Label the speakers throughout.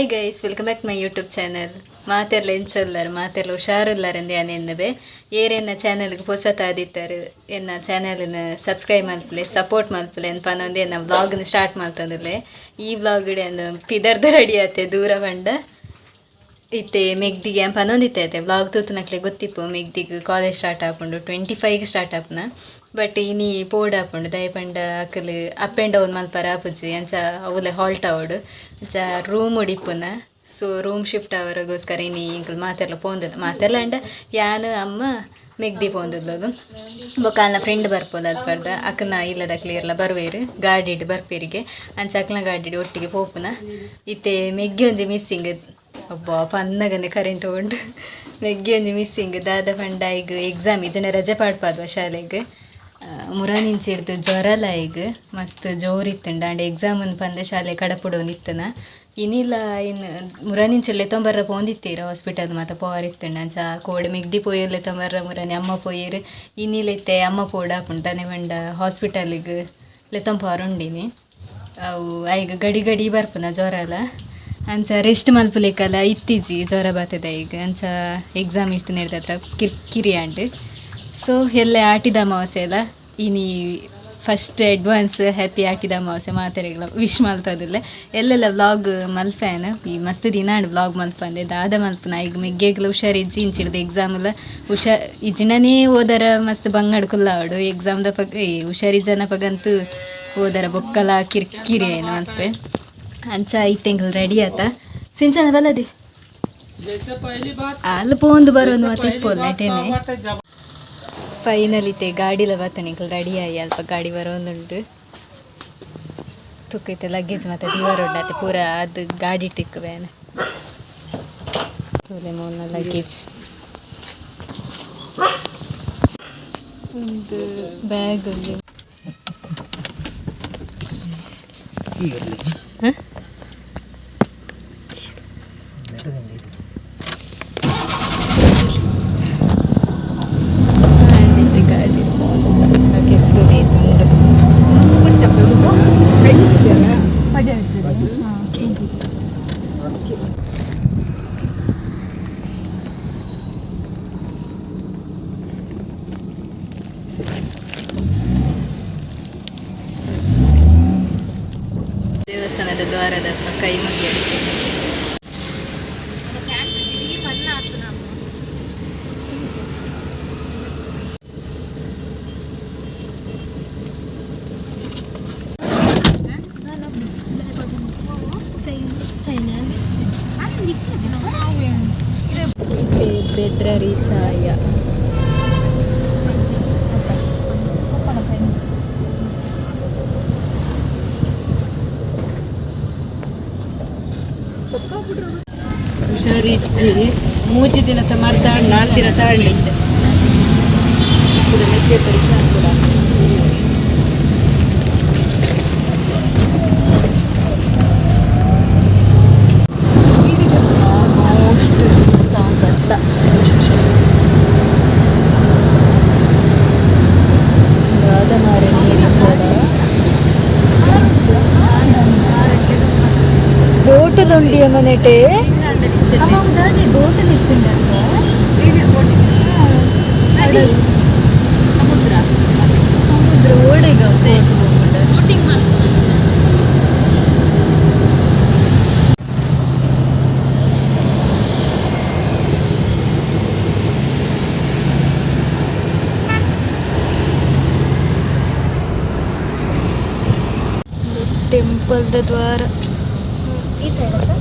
Speaker 1: Hi guys welcome back my YouTube channel ಮಾತೆಲ್ಲ ಎಂಚೊಲ್ಲರು ಮಾತೆಲ್ಲ ಹುಷಾರಿಲ್ಲರೆಂದು ನಾನು ಎನ್ನುವೆ. ಏರೆನ್ನ ಚಾನಲ್ಗೆ ಹೊಸತಾದಿತ್ತಾರೆ ಎನ್ನ ಚಾನಲ್ನ ಸಬ್ಸ್ಕ್ರೈಬ್ ಮಾಡ್ತಲೇ ಸಪೋರ್ಟ್ ಮಾಡ್ತಲೆ ಅಂತ ಪನ್ನೊಂದು ಎನ್ನ ವ್ಲಾಗ್ನ ಸ್ಟಾರ್ಟ್ ಮಾಡ್ತಂದಿರಲೆ. ಈ ವ್ಲಾಗ್ ಒಂದು ಪಿದರ್ದ ರೆಡಿ ಆತೆ, ದೂರ ಬಂಡ ಇತ್ತೆ ಮೆಗ್ದಿಗೆ ಪನ್ನೊಂದಿತ್ತೆ ಐತೆ ವ್ಲಾಗ್ ತೂತನಕ್ಲೆ ಗೊತ್ತಿಪ್ಪು ಮೆಗ್ದಿಗೆ ಕಾಲೇಜ್ ಸ್ಟಾರ್ಟ್ ಆಪುಂಡು ಟ್ವೆಂಟಿ ಫೈವ್ಗೆ ಸ್ಟಾರ್ಟ್ ಆಪುನ ಬಟ್ ಇನಿ ಪೋಡ್ ಆಪುಂಡು ದಯಪಂಡ ಅಕ್ಕಲು ಅಪ್ ಆ್ಯಂಡ್ ಡೌನ್ ಮಲ್ಪರ ಆಪುಜಿ ಅಂಚ ಅವಲೆ ಹಾಲ್ಟ್ ಆವಡು. ಅಂಚ ರೂಮ್ ಉಡಿಪುನ ಸೊ ರೂಮ್ ಶಿಫ್ಟ್ ಅವರಗೋಸ್ಕರ ಇನಿ ಇಂಕಲ್ ಮಾತೆಲ್ಲ ಪೋಂದ ಮಾತೆಲ್ಲ ಅಂಡ. ಯಾನು ಅಮ್ಮ ಮೆಗ್ದಿ ಪೋಂದದ್ದು ಬೊಕ್ಕ ಫ್ರೆಂಡ್ ಬರ್ಪೋದು ಅದು ಬರ್ದ. ಅಕ್ಕನ ಇಲ್ಲದ ಕ್ಲಿಯರ್ಲ ಬರುವೇರು. ಗಾಡಿ ಇಟ್ಟು ಬರ್ಪೇರಿಗೆ. ಅಂಚ ಅಕ್ಕನ ಗಾಡಿ ಇಟ್ಟು ಒಟ್ಟಿಗೆ ಪೋಪುನ. ಇತ್ತೆ ಮೆಗ್ಗಿ ಒಂಜಿ ಮಿಸ್ಸಿಂಗ್ ಒಬ್ಬ ಪನ್ನಗನೆ ಕರೆಂಟ್ ತಗೊಂಡು. ಮೆಗ್ಗಿ ಒಂಜಿ ಮಿಸ್ಸಿಂಗ್ ದಾದ ಪಂಡ ಈಗ ಎಕ್ಸಾಮ್ ಇಜನ ರಜೆ ಪಾಡ್ಪಾದ್ವ ಶಾಲೆಗೆ. ಮುರಾನಿಂಚಿ ಹಿಡ್ದು ಜ್ವರಲ ಈಗ. ಮಸ್ತ್ ಜೋರಿತ್ತಂಡ. ಅಂಡ್ ಎಕ್ಸಾಮ್ ಪಂದ ಶಾಲೆ ಕಡಪುಡು ನಿತ್ತನ ಇನ್ನು ಇನ್ನು ಮುರಾನಿಂಚಲ್ಲಿ ತೊಂಬರ್ರ ಪೋಂದಿತ್ತೀರ ಹಾಸ್ಪಿಟಲ್ ಮಾತ ಪೋವಾರಿತ್ತಂಡ ಅಂಚ ಕೋಡ್ ಮಿಗ್ದಿ ಪೋಯರ್ಲೆ ತೊಂಬರ್ರ ಮುರಾನಿ, ಅಮ್ಮ ಪೋಯೆರ್ ಇನ್ನಿಲ್ಲ ಇತ್ತೆ ಅಮ್ಮ ಪೋಡ ಪುಂಟನೆ ಮಂಡ ಹಾಸ್ಪಿಟಲಿಗೆ ಲೆತ್ತೊಂ ಉಂಡಿನಿ ಅವು ಈಗ ಗಡಿ ಗಡಿ ಬರ್ಪುನ ಜ್ವರ ಎಲ್ಲ ಅಂಚ ರೆಸ್ಟ್ ಮಲ್ಪಲಿಕ್ಕಲ್ಲ ಇತ್ತೀಜಿ ಜ್ವರ ಬರ್ತದ ಈಗ. ಅಂಚ ಎಕ್ಸಾಮ್ ಇತ್ತು ಹತ್ರ ಕಿರ್ ಅಂಡ್ ಸೊ ಎಲ್ಲ ಆಟಿದ ಅಮಾವಾಸ್ಯೆ ಅಲ್ಲ ಇನಿ ಫಸ್ಟ್ ಅಡ್ವಾನ್ಸ್ ಹತ್ತಿ ಹಾಕಿದ ಅಮಾವಾಸ್ಯೆ ಮಾತಾಡಿಗಳ ವಿಶ್ ಮಲ್ತದಿಲ್ಲ. ಎಲ್ಲೆಲ್ಲ ವ್ಲಾಗ್ ಮಲ್ಪೇನ? ಈ ಮಸ್ತ್ ದಿನ ವ್ಲಾಗ್ ಮಲ್ಪಂದೆ. ದಾದ ಮಲ್ಪನ ಈಗ ಮೆಗ್ಗೆಗ್ಲ ಹುಷಾರ್ ಇಜ್ಜಿ ಇಂಚಿಡ್ದು ಎಕ್ಸಾಮ್ ಎಲ್ಲ ಹುಷಾರ್ ಇಜ್ಜಿನೇ ಓದರ ಮಸ್ತ್ ಬಂಗಡ್ ಎಕ್ಸಾಮ್ ಎಕ್ಸಾಮ್ದ ಪಗ ಈ ಹುಷಾರಿಜ್ಜನ ಪಗಂತೂ ಓದರ ಬೊಕ್ಕಲ ಕಿರ್ಕಿರಿ ಏನು ಅನ್ಪೆ ಅಂಚ ಈ ತಿಂಗಳು ರೆಡಿ ಆತ. ಸಿಂಚನ ಬಲದಿ ಅಲ್ಲಿ ಪೋಂದು ಬರೋದು ಮತ್ತೆ ಪೋಲ್ ನೆಟೇನೆ. ಗಾಡಿಲ റെഡിയായി ರೆಡಿ ಆಗಿ ಅಲ್ಪ ಗಾಡಿ ಬರೋಂದುಂಟು ತುಕ್ಕೈತೆ ಲಗೇಜ್ ಮತ್ತೆ ದಿವಾರ ಒಡ್ಡಾತೆ ಪೂರ ಅದು ಗಾಡಿ ತಿಕ್ಕಬೇನ ತೋಲೆ ಮೂನ ಲಗೇಜ್ ಒಂದು ಬ್ಯಾಗ್ ಒಂದು ಹ? ಅಂದಿತ್ತು ಗಾಡಿ ಲಗೇಜ್ ತೊಗೊಂಡು ದೇವಸ್ಥಾನದ ದ್ವಾರದ ಕೈ ಮುಗಿಯಲಿಕ್ಕೆ.
Speaker 2: ಹುಷಾರಿಜ್ಜಿ ಮೂಜಿ ದಿನದ ಮರ್ದಾಂಡ್ ನಾಲ್ಕು ದಿನ ಮೆಕ್ಕೆ ಪರೀಕ್ಷೆ ಆಗ್ತದ
Speaker 1: ಬೋಟುದುಂಡಿಯ ಮನೆಟೆ.
Speaker 2: ಸಮುದ್ರ
Speaker 1: ಸಮುದ್ರ ಓಡೆಗ ಟೆಂಪಲ್ದ ದ್ವಾರ
Speaker 3: ಈ ಸೈಡ್ ಅಂತ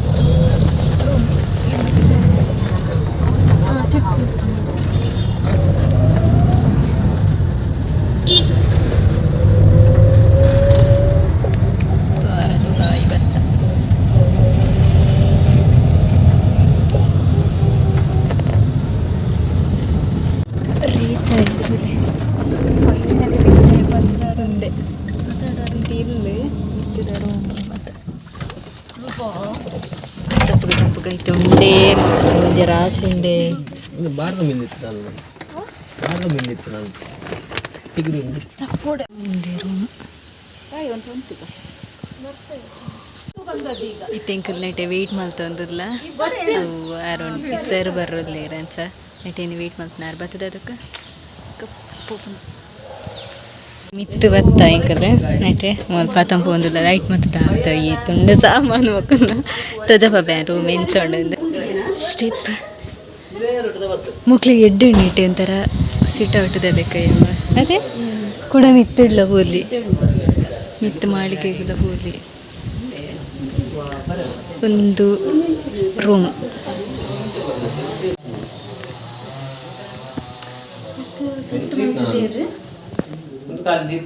Speaker 4: ಇದು ಭಾರತ ಮಿಂದಿತ್ತು ನಾನು. ಬಾರದ ಮಿಂದಿತ್ತು ನಾನು.
Speaker 2: ಚಪ್ಪೋಡೆ ಒಂದು ಉಂಟು
Speaker 1: ಇತ್ತೆಂಕಲ್ ನೆಟೆ ವೆಯ್ಟ್ ಮಲ್ತೊಂದುಲ್ಲ ಅವು ಅರೌಂಡ್ ಸರ್ ಬರೋದ್ಲೇರ ಅಂಚ ನೆಟೇನು ವೆಯ್ಟ್ ಮಲ್ತನಾರು ಬರ್ತದ ಅದಕ್ಕೆ? ಕಪ್ಪು ಮಿತ್ತು ಬತ್ತ ಇಂಕಲ್ ನೆಟೆ ಮೊಲ್ ತಂಪು ಒಂದಿಲ್ಲ ಲೈಟ್ ಮತ್ತು ಈ ತುಂಡ ಸಾಮಾನು ಮಕ್ಕಳ ತಜಪ ಬ್ಯಾನ್ ರೂಮ್ ಎಂಚೊಂಡು ಸ್ಟೆಪ್ ಮಕ್ಳಿಗೆ ಎಡ್ಡೆ ನೀಟೆ ಒಂಥರ ಸಿಟ ಹೊಟ್ಟದ ಕೈ ಅದೇ? ಕೂಡ ಮಿತ್ತಿಡ್ಲ ಹೋಲಿ ಮಿತ್ತು ಮಾಳಿಗೆಗಳ ಹೋಲಿ ಒಂದು ರೂಮ್
Speaker 4: ಒಂದು ಕಾಲು ದೀಪ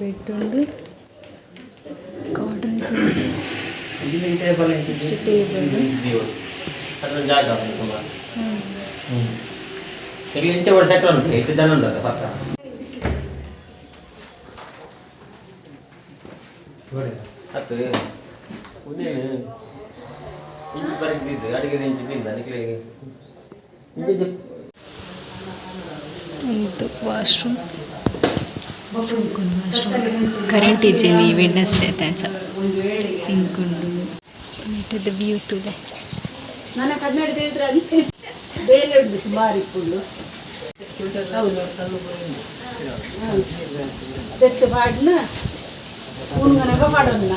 Speaker 1: ಬೆಡ್ ಉಂಡು
Speaker 4: ಟೇಬಲ್ ಅದೊಂದು ಜಾಗ ಉಂಟು ಸುಮಾರು. ಇಲ್ಲಿ ಇಂಚೆ ಒಂದು ಸೆಟ್ ಉಂಟು ಎಷ್ಟು ಜನ ಉಂಟು ಪಕ್ಕ ಹತ್ತು. ಒಂದೇನು ಇಂಚು ಬರಕಿದ್ದು ಅಡಿಗೆ ಇಂಚು ಬಿಂದ ಅದಕ್ಕೆ ಇಂಚು
Speaker 1: ಒಂದು ವಾಶ್ರೂಮ್ ಕರೆಂಟ್ ಇಜ್ಜಿನಿ ವೆಡ್ನೆಸ್ಡೇ ತಂಚ ಸಿಂಕ್ ಉಂಡು ಮೀಟದ ವ್ಯೂ ತುಲೆ.
Speaker 2: ನನ್ನ ಕನ್ನಡ ಹೇಳಿದ್ರೆ ಅಂಚೆ ಬೇಲೆ ಉಂಟು ಸುಮಾರು ಇಪ್ಪುಂಡು ತೆತ್ತು ಪಾಡ್ನ ಉನ್ಗನಗ ಪಾಡೋಣ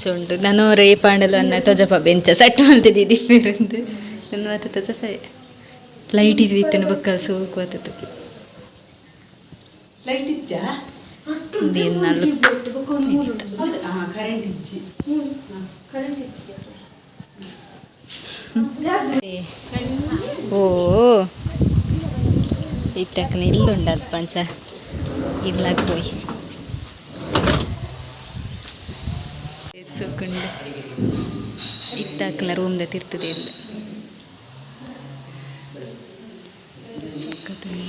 Speaker 1: ರೂಮ್ನ ಉಂಟು. ನಾನು ರೇಪಾಂಡಲು ಅನ್ನ ತೊಜಪ ಬೆಂಚ ಸೆಟ್ ಮಾಡ್ತಿದ್ದೆ ಫಿರಂದು ನನ್ನ ಮಾತು ತೊಜಪ ಲೈಟ್ ಇದ್ದಿತ್ತು ಬಕ್ಕಲ್ ಸೋಕು ಆತದ್ದು
Speaker 2: ಲೈಟ್ ಇಚ್ಚಿ
Speaker 1: ಓ. ಇತ್ತಕ್ಕನ ಇಲ್ಲುಂಡದು ಪಂಚ. ಇಲ್ಲಾಗ ಹೋಯ್. ಸುಕ್ಕುಂಡು ಇತ್ತಕ್ಕನ ರೂಮ್ದ ತಿರ್ತದೆ ಇಲ್ಲ. ಸಖತ್ತುಂಡು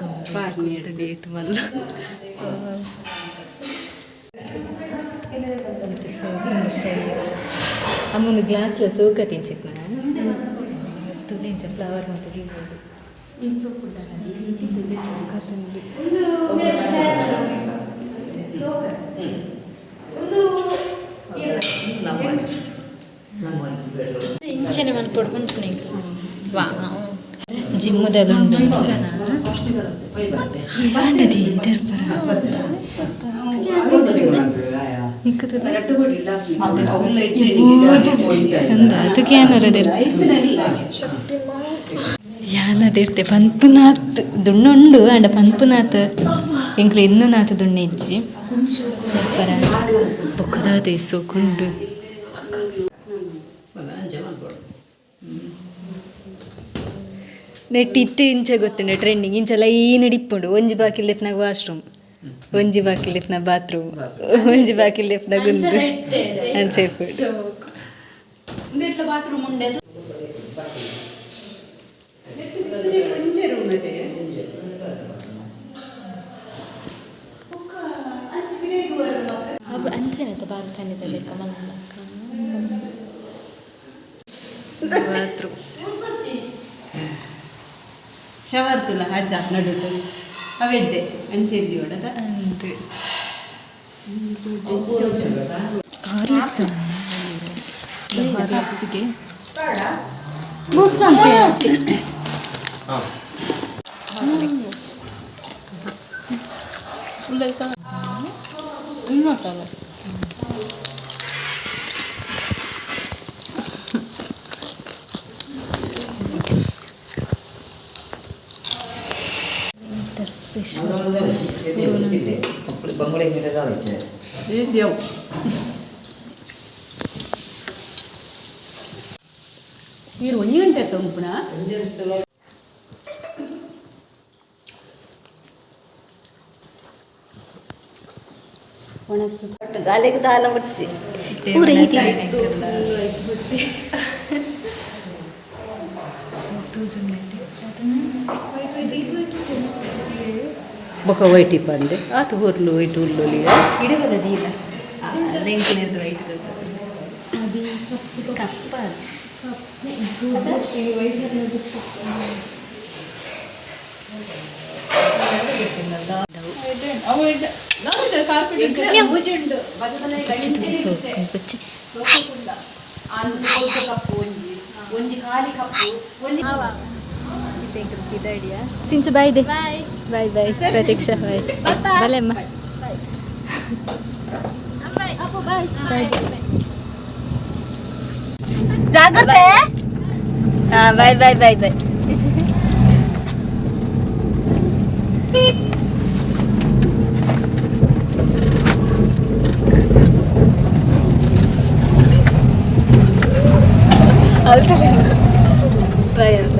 Speaker 1: ಗಂಪಾಕುತ್ತದೆ ಮಲ್ಲ. ಅಮ್ಮೊಂದು ಗ್ಲಾಸ್ಲ ಸೋಕ ತಿಂಚಿತ್ ತುದಿಂಚ ಫ್ಲವರ್ ಮತ್ತು ಇಂಚನೆ ಪಡ್ಕೊಂಡು ವಾ ಜಿಮ್ಮದಲ್ಲುಂಡು ಬಾಂಡದಿ ದರ್ಪರ ನಿಕ್ಕುತ್ತದೆ ಚಂದ ಅದಕ್ಕೆ ಏನರದಿಲ್ಲ ಯಾನದಿರ್ತೆ ಪನ್ಪುನಾಥ್ ದುಣ್ಣುಂಡು ಅಂಡ ಪನ್ಪುನಾಥ್ ಎಂಕ್ಲು ಇನ್ನೂ ನಾಥ ದುಣ್ಣೆ ಇಜ್ಜಿ ಪರ ಬೊಕ್ಕದಾದ ಸೋಕುಂಡು ನೆಟ್ ಇತ್ತೆ ಇಂಚ ಗೊತ್ತುಂಡೆ ಟ್ರೆಂಡಿಂಗ್ ಇಂಚ ಲೈನ್ ಡಿಪ್ಪುಂಡು ಒಂಜಿ ಬಾಕಿಲ್ ಲೆಪ್ನಾಗ ವಾಶ್ರೂಮ್ ಒಂಜಿ ಬಾಕಿಲ್ ಲೆಪ್ನ ಬಾತ್ರೂಮ್ ಒಂಜಿ ಬಾಕಿಲ್ ಲೆಪ್ನ ಗುಂದು ಅಂಚೆ ಇಪ್ಪುಡು.
Speaker 2: ಒಂದೆಟ್ಲ ಬಾತ್ರೂಮ್ ಉಂಡೆ ಒಂಚೆ ರೂಮ್ ಅದೇ
Speaker 1: ಅವು ಅಂಚೆನೈತೆ ಬಾಲ್ಕನಿದಲ್ಲಿ ಕಮಲ ಬಾತ್ರೂಮ್
Speaker 2: ಶವರ್ ತುಲ ಹಜ ನಡುದು. ಅವೆಡ್ಡೆ ಅಂಚೆಲ್ಲಿ ಹೊಡೆದ
Speaker 1: ಅಂದು ಹಾರ್ಲಿಕ್ಸ್ ಹಾರ್ಲಿಕ್ಸ್ಗೆ
Speaker 4: ಹಾಂ
Speaker 2: Видел. మీరు వండి ఉంటారు తొంపునా ಒಣಸು
Speaker 5: ಗಾಲಿಗೆ ದಾಲ ಮುಚ್ಚಿ
Speaker 2: ಪೂರ ಹೀಗೆ ಬೊಕ ವೈಟ್ ಇಪ್ಪಂದೆ ಆತು ಹುರ್ಲು ವೈಟ್ ಹುರ್ಲು
Speaker 1: ಇಡಬಲ್ಲದಿಲ್ಲ ಲೆಂಕಿನದ್ದು ವೈಟ್ ಕಪ್ಪ ಸಿಂಚು ಬಾಯ್ ದೆ bye bye bye Pratiksha bye ಬಲೆಮ್ಮ
Speaker 3: ಜಾಗ್ರತೆ
Speaker 1: ಹಾಂ ಬಾಯ್ ಬಾಯ್ ಬಾಯ್ ಬಾಯ್ ಬಾಯ್ ಅಂತ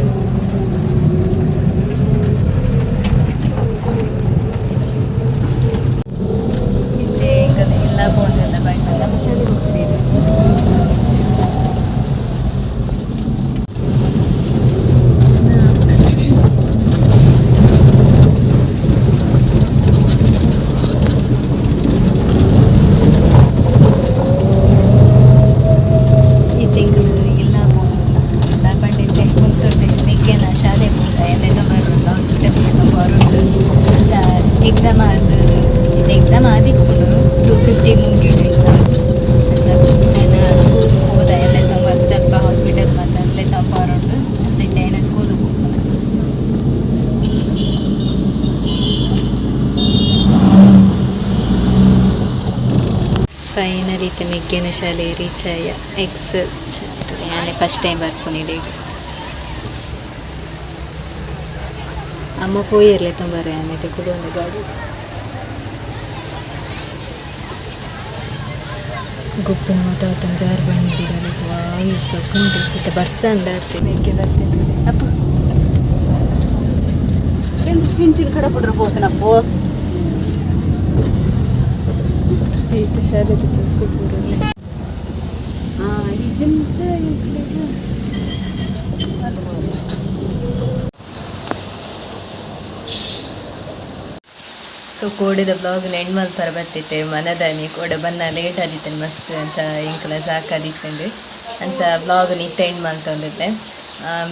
Speaker 1: ಇಲ್ಲೇ ಕಡೆ ಎಲ್ಲ ಬೋಂದೆಲ್ಲ ಬಾಯ್ ನಮ್ಮ ಶಾಲೆ ಹೋಗ್ತೀವಿ ಈ ತಿಂಗಳು ಇಲ್ಲ ಹೋಗಲ್ಲ ಇಲ್ಲ ಪಂಡಿತೆ ಕುಂತುಂಡೆ ಮಿಕ್ಕೆನ ಶಾಲೆ ಹೋದ ಎಲ್ಲ ಬರೋದು ಹಾಸ್ಪಿಟಲ್ ಎಲ್ಲ ಬರೋದು ಅಂಚ ಎಕ್ಸಾಮ್ ಆದ ಎಕ್ಸಾಮ್ ಆದಿಪ್ಪುಡು ಟೂ ಫಿಫ್ಟಿ ಮುಗಿಡು ಎಕ್ಸಾಮ್ ಅಂಚ ನಾನು ಸ್ಕೂಲ್ ಹೋದ ಎಲ್ಲ ಬರ್ತಲ್ಪ ಹಾಸ್ಪಿಟಲ್ ಬಂದ ಅಲ್ಲೇ ತಂಪ ಬರೋದು ಅಂಚ ಇತ್ತೆ ಸ್ಕೂಲ್ ಹೋದ ಮಿಗ್ಗಿನ ಶಾಲೆ ರೀಚ್ ಎಕ್ಸ್ ನಾನು ಫಸ್ಟ್ ಟೈಮ್ ಬರ್ಕೊಂಡಿದ್ದೆ ಅಮ್ಮ ಪೋಯಿರ್ಲೆ ಅನ್ನಿಟ್ಟು ಕೂಡ ಒಂದು ಗಾಡಿ. ಗುಪ್ಪಿನ ಮತ್ತು ತಂಜಾರ್ ಜಾರು ಬಂದಿರಲ್ಲ ವಾಯ್ ಸೊಕೊಂಡು ಇತ್ತ ಬರ್ಸ ಅಂದ ಮೆಕ್ಕೆ ಬರ್ತಿತ್ತು ಅಪ್ಪ.
Speaker 2: ಸಿಂಚಿನ ಕಡೆ ಬಿಡ್ರಿ ಹೋತನಪ್ಪ
Speaker 1: ಈತ ಶಾಲೆದ ಚೊಕ್ಕು ಪೂರಲ್ಲ
Speaker 2: ಹಾಂ ಇಜಂಟ
Speaker 1: ಸೊ ಕೋಡಿದ ಬ್ಲಾಗ್ನ ಎಂಡ್ ಮಲ್ಪರ ಬತ್ತಿತ್ತೆ ಮನದಾನಿ ಕೋಡೆ ಬನ್ನ ಲೇಟ್ ಆದಿತ್ತೆ ಮಸ್ತ್ ಅಂಚ ಇಂಕಲ ಸಾಕಾದಿತ್ತೆ ಅಂಚ ಬ್ಲಾಗ್ ಇತ್ತ ಎಂಡ್ ಮಲ್ತೊಂದಿತ್ತೆ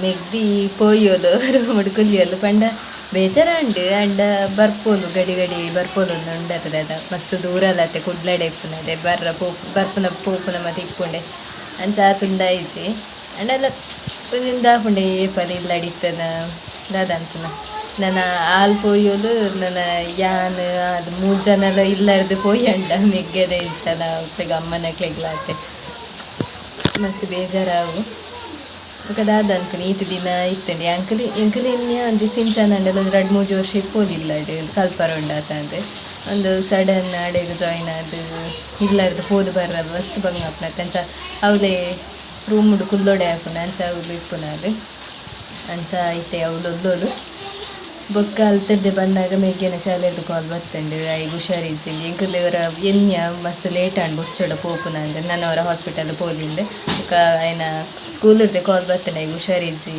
Speaker 1: ಮೆಗ್ದಿ ಪೋಯೋಲು ಮುಡ್ಕುಲಿಯೋಲು ಪಂಡ ಬೇಜಾರಂಡು ಅಂಡ ಬರ್ಪೋಲು ಗಡಿ ಗಡಿ ಬರ್ಪೋಲು ಒಂದು ಉಂಡತದ ಮಸ್ತ್ ಮಸ್ತ್ ಅಲ್ಲತ್ತೆ ಕುಡ್ಲಡೆ ಇಪ್ಪುನದೆ ಬರ್ರ ಪೋಪು ಬರ್ಪುನ ಪೋಪುನ ಮತ್ತೆ ಇಪ್ಪುಂಡೆ ಅಂಚ ತುಂಡಾಯಿಸಿ ಅಂಡಲ್ಲ ಒಂದಿಂದ ಹುಂಡೆ ಏಪಲ್ ಇಲ್ಲ ಅಡಿತದ ದಾದಂತನ ನನ್ನ ಹಾಲು ಪೋಯೋದು, ನನ್ನ ಯಾನ್ ಅದು ಮೂರು ಜನ ಇಲ್ಲರ್ದು ಪೋಯಂಡ ಮೆಗ್ಗದೆ ಉಪ್ಪಿಗೆ ಅಮ್ಮನ ಕ್ಲೆಗ್ಲಾತೆ ಮಸ್ತ್ ಬೇಜಾರಾವು ಕದಾದ ಅನ್ಕನಿ ಈತ ದಿನ ಇತ್ತಂಡಿ. ಎಂಕಲಿ ಇನ್ಯ ಅಂಜಿ ಸಿಂಚನಂಡೆಲ್ಲ ಒಂದು ಎರಡು ಮೂರು ವರ್ಷ ಇಪ್ಪೋಲಿಲ್ಲ ಅಡು ಕಲ್ಪರೊಂಡ ಆತಂದೆ ಒಂದು ಸಡನ್ ಅಡೆಗೆ ಜಾಯಿನ್ ಆದು ಇಲ್ಲಾರ್ದು ಹೋದು ಬರ್ರ ಮಸ್ತ್ ಬಂಗಪ್ಪನ ಅಂಚ ಅವಲೇ ರೂಮ್ ಕುಲ್ಲೊಡೆ ಹಾಕೊಂಡು ಅಂಚ ಅವ್ಲು ಇಪ್ಪುನ ಅದು. ಅಂಚ ಅವಳು ಒಲ್ಲೋಳು ಬೊಕ್ಕ ಅಲ್ತದ್ದೆ ಬಂದಾಗ ಮೇಘ್ಯನ ಶಾಲೆದು ಕಾಲ್ ಬರ್ತಂಡೆ. ಐಗ್ ಹುಷಾರಿಜ್ಜಿಂಡಿ ಎಂಕಲ್ದೆ ಇವರ? ಎನ್ಯ? ಮಸ್ತ್ ಲೇಟ್ ಆಂಡ್ ಬುಚ್ಚಡ ಪೋಪುನ ಅಂದ್ರೆ ನನ್ನವರ ಹಾಸ್ಪಿಟಲ್ ಪೋಲಿಂದೆ ಬೊಕ್ಕ ಆಯ್ನ ಸ್ಕೂಲ್ ಇರ್ದೆ ಕಾಲ್ ಬರ್ತಂಡೆ. ಐಗ್ ಹುಷಾರಿಜ್ಜಿ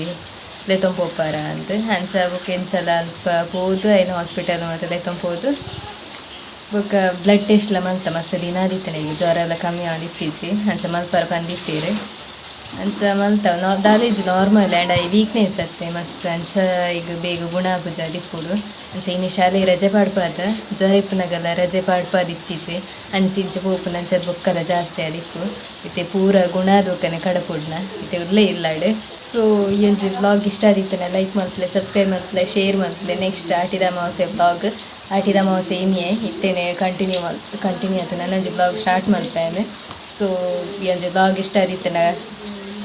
Speaker 1: ಲೆತೊಂದು ಪೋಪಾರ? ಅಂತ ಅಂಚ ಬೊಕ್ಕ ಎಂಚಲ ಅಲ್ಪ ಪೋದು ಐನ ಹಾಸ್ಪಿಟಲ್ ಮತ್ತು ಲೆತೊಂದು ಪೋದು? ಬೊಕ್ಕ ಬ್ಲಡ್ ಟೆಸ್ಟ್ ಎಲ್ಲ ಮಲ್ತ ಮಸ್ತ್ ದಿನ ಆದಿತ್ತನೆ ಈಗ ಜ್ವರ ಎಲ್ಲ ಕಮ್ಮಿ ಆದಿತ್ತೀಚಿ ಅಂಚ ಮಲ್ಪರ ಬಂದಿತ್ತೀರಿ. ಅಂಚ ಮಲ್ತವ ದಾಲೇಜ್ ನಾರ್ಮಲ್ ಆ್ಯಂಡ್ ಐ ವೀಕ್ನೆಸ್ ಅತ್ತೆ ಮಸ್ತ್. ಅಂಚ ಈಗ ಬೇಗ ಗುಣ ಆಪುಜ ದಿಪ್ಪುಡು ಅಂಚ ಇನ್ನು ಶಾಲೆ ರಜೆ ಪಾಡ್ಪಾದ. ಜ್ವರ ರಜೆ ರಜೆ ಪಾಡ್ಪಾದಿತ್ತೀಚೆ ಅಂಚಿ ಇಂಚ ಪೋಪುನ ಅಂಚ ಬೊಕ್ಕಲ ಜಾಸ್ತಿ ಆದಿಪ್ಪು ಇತ್ತೆ. ಪೂರ ಗುಣ ಆದೋಕನೆ ಕಡಪುಡ್ನ ಇತ್ತೆ ಉಲ್ಲೇ ಇಲ್ಲಾಡೆ ಸೊ ಈ ಒಂಜಿ ಬ್ಲಾಗ್ ಇಷ್ಟ ಆದಿತ್ತನೆ ಲೈಕ್ ಮಾಡ್ತಲೆ ಸಬ್ಸ್ಕ್ರೈಬ್ ಮಾಡ್ತಲೆ ಶೇರ್ ಮಾಡ್ತಲೆ ನೆಕ್ಸ್ಟ್ ಆಟಿದ ಅಮಾವಾಸ್ಯೆ ಬ್ಲಾಗ್ ಆಟಿದ ಅಮಾವಾಸ್ಯೆ ಏನಿಯೇ ಇತ್ತೇನೆ ಕಂಟಿನ್ಯೂ ಕಂಟಿನ್ಯೂ ಆಯ್ತು. ನನ್ನೊಂದು ಬ್ಲಾಗ್ ಸ್ಟಾರ್ಟ್ ಮಲ್ಪೇನೆ ಸೊ ಈ ಒಂದು ಬ್ಲಾಗ್ ಇಷ್ಟ ಆದಿತ್ತನ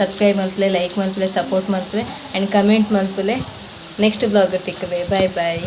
Speaker 1: ಸಬ್ಸ್ಕ್ರೈಬ್ ಮಾಡ್ತಲೇ ಲೈಕ್ ಮಾಡ್ತಲೇ ಸಪೋರ್ಟ್ ಮಾಡ್ತಲೇ ಆ್ಯಂಡ್ ಕಮೆಂಟ್ ಮಾಡ್ತಲೇ ನೆಕ್ಸ್ಟ್ ಬ್ಲಾಗ್ ತಿಕ್ಕವೆ. Bye bye